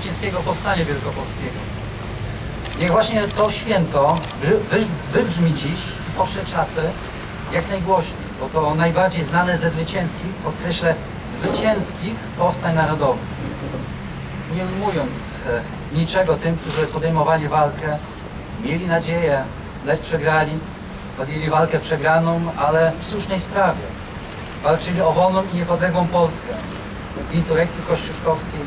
zwycięskiego powstania wielkopolskiego. Niech właśnie to święto wy- wy- wybrzmi dziś i poprze czasy jak najgłośniej, bo to najbardziej znane ze zwycięskich, podkreślę, zwycięskich powstań narodowych. Nie ujmując e, niczego tym, którzy podejmowali walkę, mieli nadzieję, lecz przegrali, podjęli walkę przegraną, ale w słusznej sprawie. Walczyli o wolną i niepodległą Polskę. W insurrekcji kościuszkowskiej,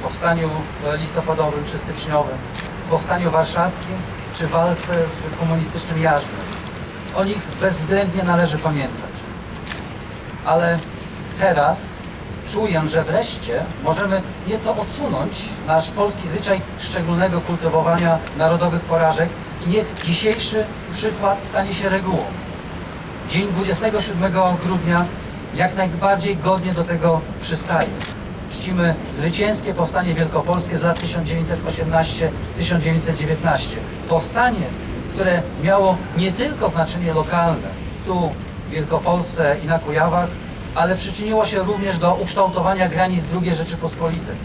w powstaniu listopadowym czy styczniowym, w powstaniu warszawskim czy walce z komunistycznym jarzmem. O nich bezwzględnie należy pamiętać. Ale teraz czuję, że wreszcie możemy nieco odsunąć nasz polski zwyczaj szczególnego kultywowania narodowych porażek i niech dzisiejszy przykład stanie się regułą. Dzień 27 grudnia jak najbardziej godnie do tego przystaje. Zwycięskie powstanie wielkopolskie z lat 1918-1919. Powstanie, które miało nie tylko znaczenie lokalne, tu w Wielkopolsce i na Kujawach, ale przyczyniło się również do ukształtowania granic II Rzeczypospolitej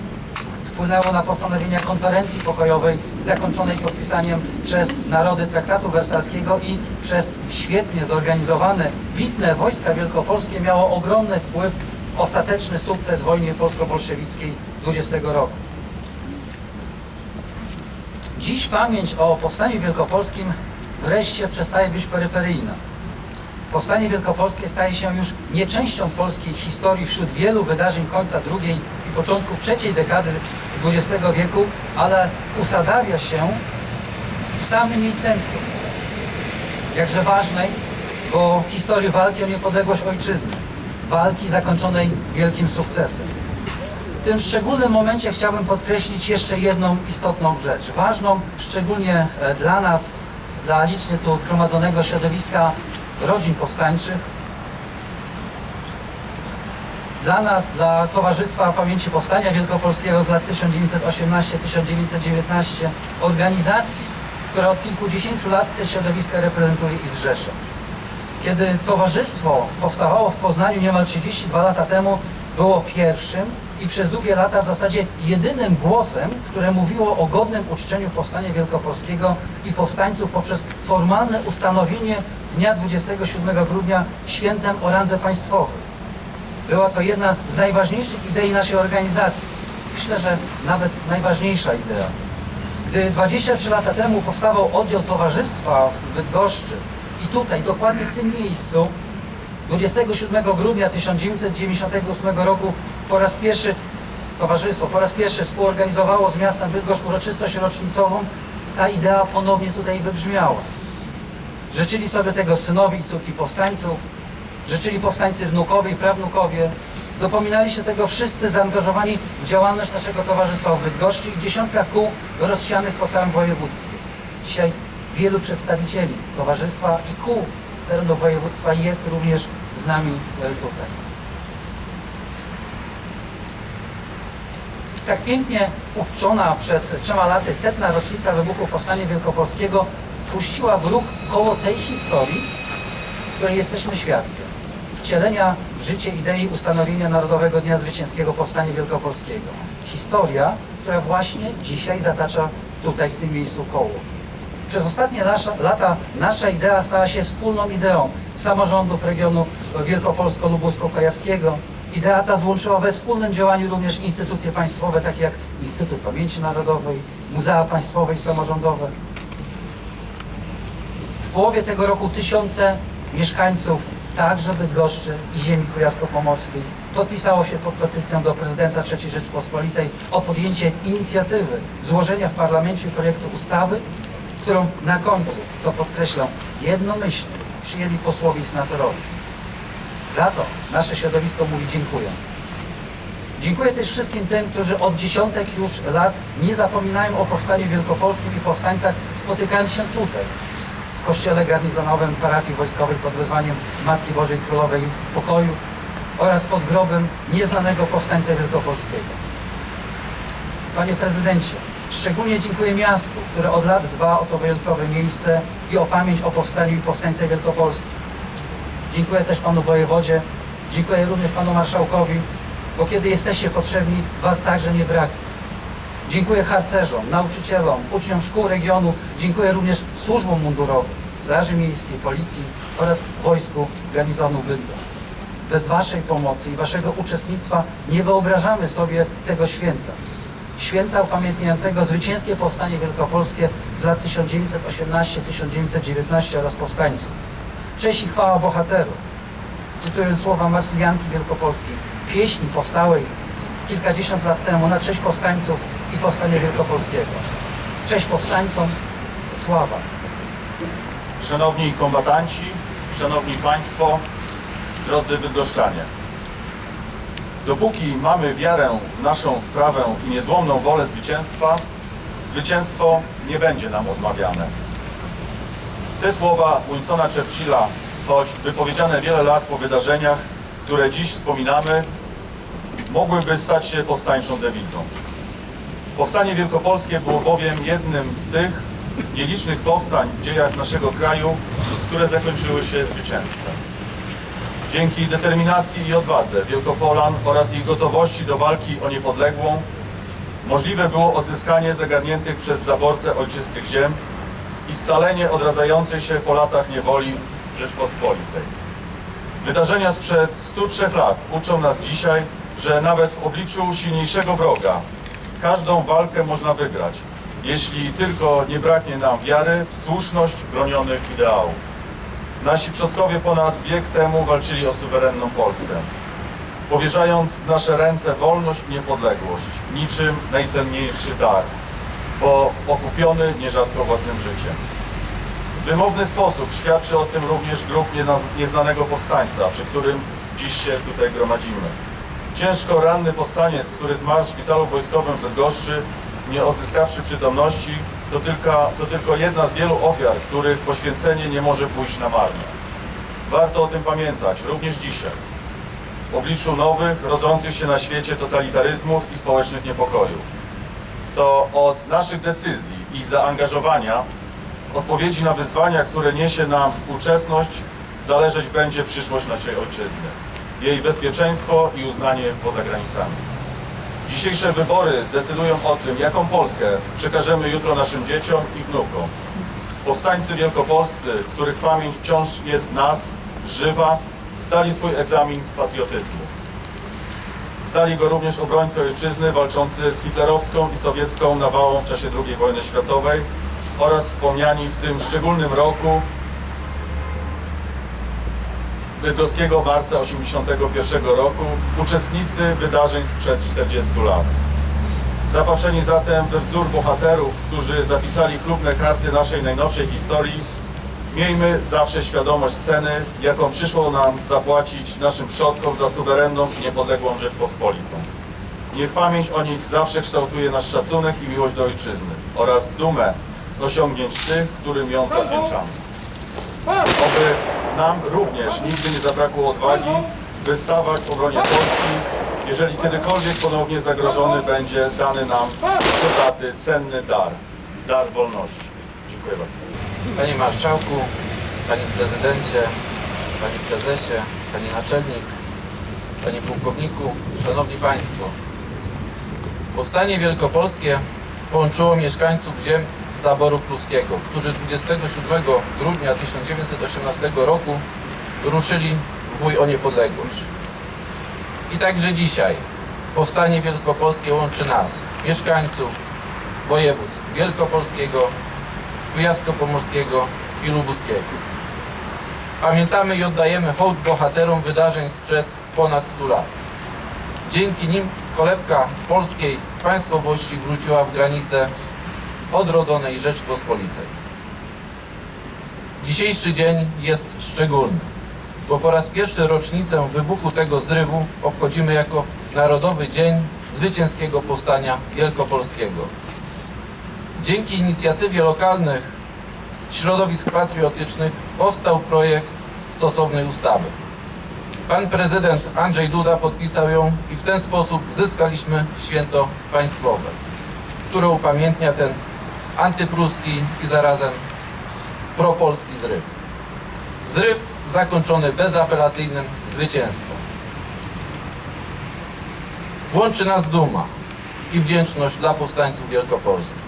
wpłynęło na postanowienia konferencji pokojowej zakończonej podpisaniem przez narody traktatu wersalskiego i przez świetnie zorganizowane, bitne wojska wielkopolskie miało ogromny wpływ ostateczny sukces wojny polsko-bolszewickiej 20 roku. Dziś pamięć o Powstaniu Wielkopolskim wreszcie przestaje być peryferyjna. Powstanie Wielkopolskie staje się już nie częścią polskiej historii wśród wielu wydarzeń końca drugiej i początków trzeciej dekady XX wieku, ale usadawia się w samym jej centrum. Jakże ważnej, bo historii walki o niepodległość ojczyzny, walki zakończonej wielkim sukcesem. W tym szczególnym momencie chciałbym podkreślić jeszcze jedną istotną rzecz, ważną szczególnie e, dla nas, dla licznie tu zgromadzonego środowiska rodzin powstańczych, dla nas, dla Towarzystwa Pamięci Powstania Wielkopolskiego z lat 1918-1919, organizacji, która od kilkudziesięciu lat te środowiska reprezentuje i zrzesza. Kiedy towarzystwo powstawało w Poznaniu niemal 32 lata temu, było pierwszym i przez długie lata w zasadzie jedynym głosem, które mówiło o godnym uczczeniu Powstania Wielkopolskiego i powstańców poprzez formalne ustanowienie dnia 27 grudnia świętem o randze państwowej. Była to jedna z najważniejszych idei naszej organizacji. Myślę, że nawet najważniejsza idea. Gdy 23 lata temu powstawał oddział towarzystwa w Bydgoszczy i tutaj, dokładnie w tym miejscu, 27 grudnia 1998 roku po raz pierwszy towarzystwo, po raz pierwszy współorganizowało z miastem Bydgoszcz uroczystość rocznicową, ta idea ponownie tutaj wybrzmiała. Życzyli sobie tego synowie i córki powstańców, życzyli powstańcy wnukowie i prawnukowie. Dopominali się tego wszyscy zaangażowani w działalność naszego towarzystwa w Bydgoszczy i dziesiątkach kół rozsianych po całym województwie. Dzisiaj wielu przedstawicieli towarzystwa i kół z terenu województwa jest również z nami tutaj. Tak pięknie uczczona przed trzema laty setna rocznica wybuchu Powstania Wielkopolskiego puściła w ruch koło tej historii, której jesteśmy świadkiem. Wcielenia w życie idei ustanowienia Narodowego Dnia Zwycięskiego Powstania Wielkopolskiego. Historia, która właśnie dzisiaj zatacza tutaj w tym miejscu koło. Przez ostatnie nasza, lata nasza idea stała się wspólną ideą samorządów regionu Wielkopolsko-Lubusko-Kujawskiego. Idea ta złączyła we wspólnym działaniu również instytucje państwowe, takie jak Instytut Pamięci Narodowej, Muzea Państwowe i Samorządowe. W połowie tego roku tysiące mieszkańców także Bydgoszczy i ziemi kujawsko-pomorskiej podpisało się pod petycją do prezydenta III Rzeczpospolitej o podjęcie inicjatywy złożenia w parlamencie projektu ustawy, którą na końcu, co podkreślam, jednomyślnie przyjęli posłowie i senatorowie. Za to nasze środowisko mówi dziękuję. Dziękuję też wszystkim tym, którzy od dziesiątek już lat nie zapominają o powstaniu wielkopolskim i powstańcach, spotykając się tutaj, w kościele garnizonowym parafii wojskowej pod wezwaniem Matki Bożej Królowej Pokoju oraz pod grobem nieznanego powstańca wielkopolskiego. Panie prezydencie, szczególnie dziękuję miastu, które od lat dba o to wyjątkowe miejsce i o pamięć o powstaniu i powstańce wielkopolskim. Dziękuję też panu wojewodzie, dziękuję również panu marszałkowi, bo kiedy jesteście potrzebni, was także nie braknie. Dziękuję harcerzom, nauczycielom, uczniom szkół regionu. Dziękuję również służbom mundurowym, Straży Miejskiej, Policji oraz Wojsku Garnizonu Bydgoszcz. Bez Waszej pomocy i Waszego uczestnictwa nie wyobrażamy sobie tego święta. Święta upamiętniającego zwycięskie powstanie wielkopolskie z lat 1918-1919 oraz powstańców. Cześć i chwała bohaterów. Cytując słowa Marsyljanki Wielkopolskiej, pieśni powstałej kilkadziesiąt lat temu na cześć powstańców i powstania wielkopolskiego. Cześć powstańcom, sława. Szanowni kombatanci, Szanowni Państwo, drodzy Bydgoszczanie. Dopóki mamy wiarę w naszą sprawę i niezłomną wolę zwycięstwa, zwycięstwo nie będzie nam odmawiane. Te słowa Winstona Churchilla, choć wypowiedziane wiele lat po wydarzeniach, które dziś wspominamy, mogłyby stać się powstańczą dewizą. Powstanie wielkopolskie było bowiem jednym z tych nielicznych powstań w dziejach naszego kraju, które zakończyły się zwycięstwem. Dzięki determinacji i odwadze Wielkopolan oraz ich gotowości do walki o niepodległą możliwe było odzyskanie zagarniętych przez zaborcę ojczystych ziem i scalenie odradzającej się po latach niewoli Rzeczpospolitej. Wydarzenia sprzed 103 lat uczą nas dzisiaj, że nawet w obliczu silniejszego wroga każdą walkę można wygrać, jeśli tylko nie braknie nam wiary w słuszność bronionych ideałów. Nasi przodkowie ponad wiek temu walczyli o suwerenną Polskę, powierzając w nasze ręce wolność i niepodległość, niczym najcenniejszy dar, bo okupiony nierzadko własnym życiem. W wymowny sposób świadczy o tym również niena- nieznanego powstańca, przy którym dziś się tutaj gromadzimy. Ciężko ranny powstaniec, który zmarł w szpitalu wojskowym w Bydgoszczy, nie odzyskawszy przytomności, to tylko, to tylko jedna z wielu ofiar, których poświęcenie nie może pójść na marne. Warto o tym pamiętać, również dzisiaj, w obliczu nowych, rodzących się na świecie totalitaryzmów i społecznych niepokojów. To od naszych decyzji i zaangażowania, odpowiedzi na wyzwania, które niesie nam współczesność, zależeć będzie przyszłość naszej ojczyzny, jej bezpieczeństwo i uznanie poza granicami. Dzisiejsze wybory zdecydują o tym, jaką Polskę przekażemy jutro naszym dzieciom i wnukom. Powstańcy wielkopolscy, których pamięć wciąż jest nas, żywa, zdali swój egzamin z patriotyzmu. Zdali go również obrońcy ojczyzny walczący z hitlerowską i sowiecką nawałą w czasie II wojny światowej oraz wspomniani w tym szczególnym roku bydgoskiego marca 1981 roku uczestnicy wydarzeń sprzed 40 lat. Zapatrzeni zatem we wzór bohaterów, którzy zapisali chlubne karty naszej najnowszej historii, miejmy zawsze świadomość ceny, jaką przyszło nam zapłacić naszym przodkom za suwerenną i niepodległą Rzeczpospolitą. Niech pamięć o nich zawsze kształtuje nasz szacunek i miłość do ojczyzny oraz dumę z osiągnięć tych, którym ją zawdzięczamy. Oby nam również nigdy nie zabrakło odwagi, by stawać w obronie Polski, jeżeli kiedykolwiek ponownie zagrożony będzie dany nam daty cenny dar, dar wolności. Dziękuję bardzo. Panie Marszałku, Panie Prezydencie, Panie Prezesie, Panie Naczelnik, Panie Pułkowniku, Szanowni Państwo. Powstanie Wielkopolskie połączyło mieszkańców ziem zaboru pruskiego, którzy 27 grudnia 1918 roku ruszyli w bój o niepodległość. I także dzisiaj Powstanie Wielkopolskie łączy nas, mieszkańców województw Wielkopolskiego, Kujawsko-Pomorskiego i Lubuskiego. Pamiętamy i oddajemy hołd bohaterom wydarzeń sprzed ponad 100 lat. Dzięki nim kolebka polskiej państwowości wróciła w granice odrodzonej Rzeczpospolitej. Dzisiejszy dzień jest szczególny, bo po raz pierwszy rocznicę wybuchu tego zrywu obchodzimy jako Narodowy Dzień Zwycięskiego Powstania Wielkopolskiego. Dzięki inicjatywie lokalnych środowisk patriotycznych powstał projekt stosownej ustawy. Pan prezydent Andrzej Duda podpisał ją i w ten sposób zyskaliśmy święto państwowe, które upamiętnia ten antypruski i zarazem propolski zryw. Zryw zakończony bezapelacyjnym zwycięstwem. Łączy nas duma i wdzięczność dla powstańców wielkopolskich.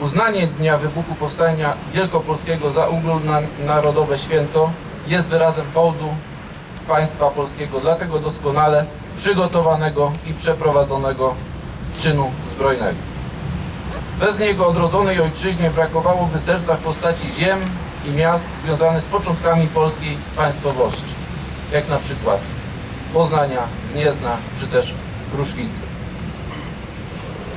Uznanie Dnia Wybuchu Powstania Wielkopolskiego za ogólnonarodowe święto jest wyrazem hołdu państwa polskiego dla tego doskonale przygotowanego i przeprowadzonego czynu zbrojnego. Bez niego odrodzonej ojczyźnie brakowałoby serca w postaci ziem i miast związanych z początkami polskiej państwowości, jak na przykład Poznania, Gniezna czy też Kruszwicy.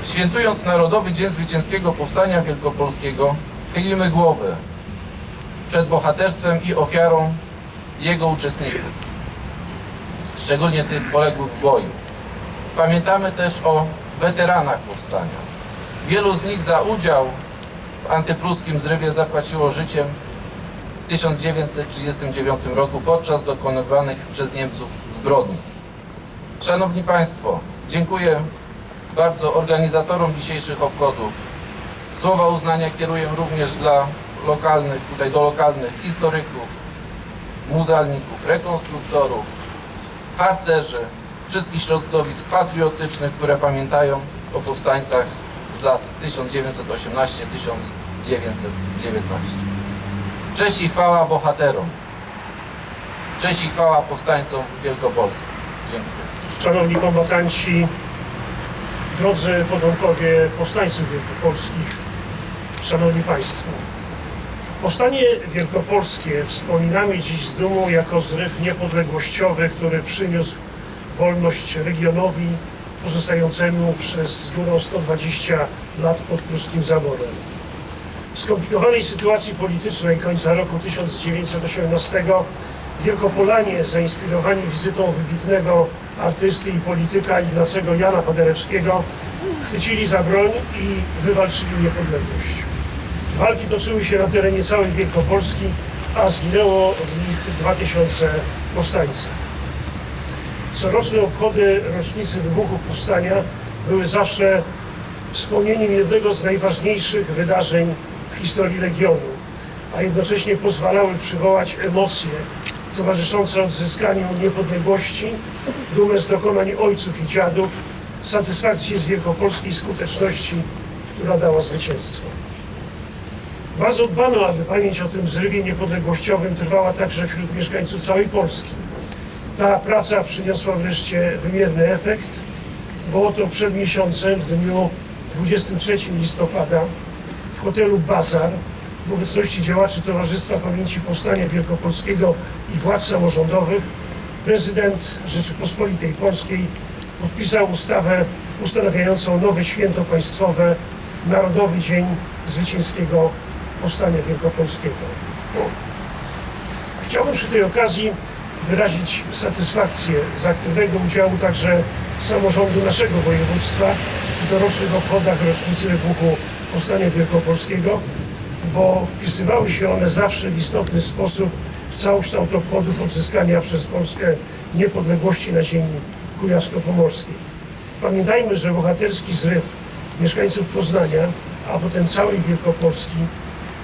Świętując Narodowy Dzień Zwycięskiego Powstania Wielkopolskiego, chylimy głowę przed bohaterstwem i ofiarą jego uczestników, szczególnie tych poległych w boju. Pamiętamy też o weteranach powstania. Wielu z nich za udział w antypruskim zrywie zapłaciło życiem w 1939 roku podczas dokonywanych przez Niemców zbrodni. Szanowni Państwo, dziękuję bardzo organizatorom dzisiejszych obchodów. Słowa uznania kieruję również dla lokalnych, tutaj do lokalnych historyków, muzealników, rekonstruktorów, harcerzy, wszystkich środowisk patriotycznych, które pamiętają o powstańcach z lat 1918-1919. Cześć i chwała bohaterom. Cześć i chwała powstańcom wielkopolskim. Dziękuję. Szanowni kombatanci, drodzy potomkowie powstańców wielkopolskich, Szanowni Państwo. Powstanie wielkopolskie wspominamy dziś z dumą jako zryw niepodległościowy, który przyniósł wolność regionowi pozostającemu przez górą 120 lat pod pruskim zaborem. W skomplikowanej sytuacji politycznej końca roku 1918 Wielkopolanie, zainspirowani wizytą wybitnego artysty i polityka Ignacego Jana Paderewskiego, chwycili za broń i wywalczyli niepodległość. Walki toczyły się na terenie całej Wielkopolski, a zginęło w nich 2000 powstańców. Coroczne obchody rocznicy wybuchu powstania były zawsze wspomnieniem jednego z najważniejszych wydarzeń w historii regionu, a jednocześnie pozwalały przywołać emocje towarzyszące odzyskaniu niepodległości, dumę z dokonań ojców i dziadów, satysfakcję z wielkopolskiej skuteczności, która dała zwycięstwo. Bardzo dbano, aby pamięć o tym zrywie niepodległościowym trwała także wśród mieszkańców całej Polski. Ta praca przyniosła wreszcie wymierny efekt. Było to przed miesiącem, w dniu 23 listopada, w hotelu Bazar w obecności działaczy Towarzystwa Pamięci Powstania Wielkopolskiego i władz samorządowych prezydent Rzeczypospolitej Polskiej podpisał ustawę ustanawiającą nowe święto państwowe Narodowy Dzień Zwycięskiego Powstania Wielkopolskiego. Chciałbym przy tej okazji wyrazić satysfakcję z aktywnego udziału także samorządu naszego województwa w dorocznych obchodach rocznicy wybuchu Powstania Wielkopolskiego, bo wpisywały się one zawsze w istotny sposób w całokształt obchodów odzyskania przez Polskę niepodległości na ziemi kujawsko-pomorskiej. Pamiętajmy, że bohaterski zryw mieszkańców Poznania, a potem całej Wielkopolski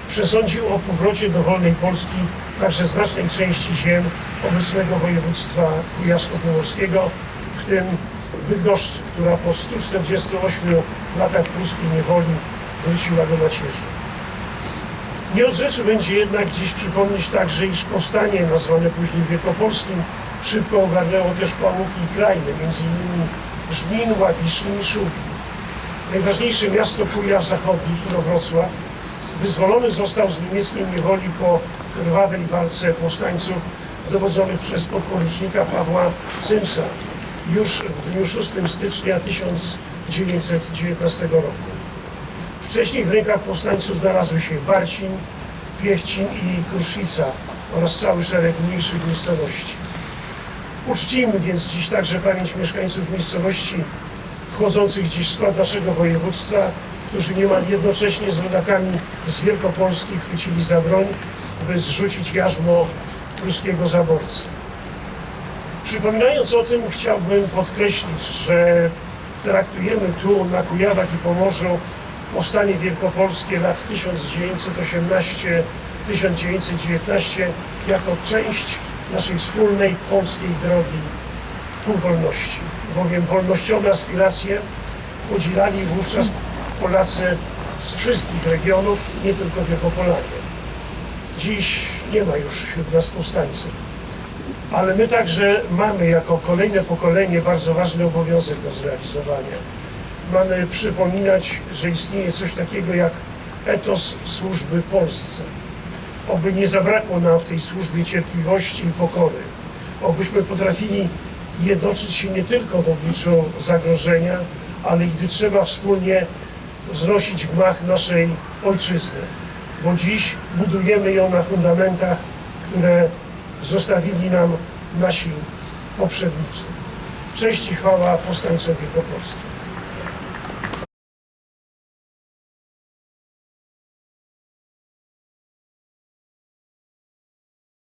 przesądził o powrocie do wolnej Polski także znacznej części ziem obecnego województwa kujawsko-pomorskiego, w tym Bydgoszczy, która po 148 latach pruskiej niewoli wróciła do macierzy. Nie od rzeczy będzie jednak dziś przypomnieć także, iż powstanie nazwane później Wielkopolskim szybko ogarnęło też Pałuki i między innymi Żnin, Łagiszyn i Szubin. Najważniejsze miasto Kujaw Zachodnich, Inowrocław, wyzwolony został z niemieckiej niewoli po krwawej walce powstańców dowodzonych przez podporucznika Pawła Cymsa już w dniu 6 stycznia 1919 roku. Wcześniej w rękach powstańców znalazły się Barcin, Piechcin i Kruszwica oraz cały szereg mniejszych miejscowości. Uczcijmy więc dziś także pamięć mieszkańców miejscowości wchodzących dziś w skład naszego województwa, którzy niemal jednocześnie z rodakami z Wielkopolski chwycili za broń, by zrzucić jarzmo pruskiego zaborcy. Przypominając o tym, chciałbym podkreślić, że traktujemy tu na Kujawach i Pomorzu powstanie wielkopolskie lat 1918-1919 jako część naszej wspólnej polskiej drogi ku wolności. Bowiem wolnościowe aspiracje podzielali wówczas Polacy z wszystkich regionów, nie tylko Wielkopolanie. Dziś nie ma już wśród nas powstańców, ale my także mamy jako kolejne pokolenie bardzo ważny obowiązek do zrealizowania. Mamy przypominać, że istnieje coś takiego jak etos służby Polsce. Oby nie zabrakło nam w tej służbie cierpliwości i pokory. Obyśmy potrafili jednoczyć się nie tylko w obliczu zagrożenia, ale gdy trzeba wspólnie wznosić gmach naszej ojczyzny. Bo dziś budujemy ją na fundamentach, które zostawili nam nasi poprzednicy. Cześć i chwała powstańcom wielkopolskim.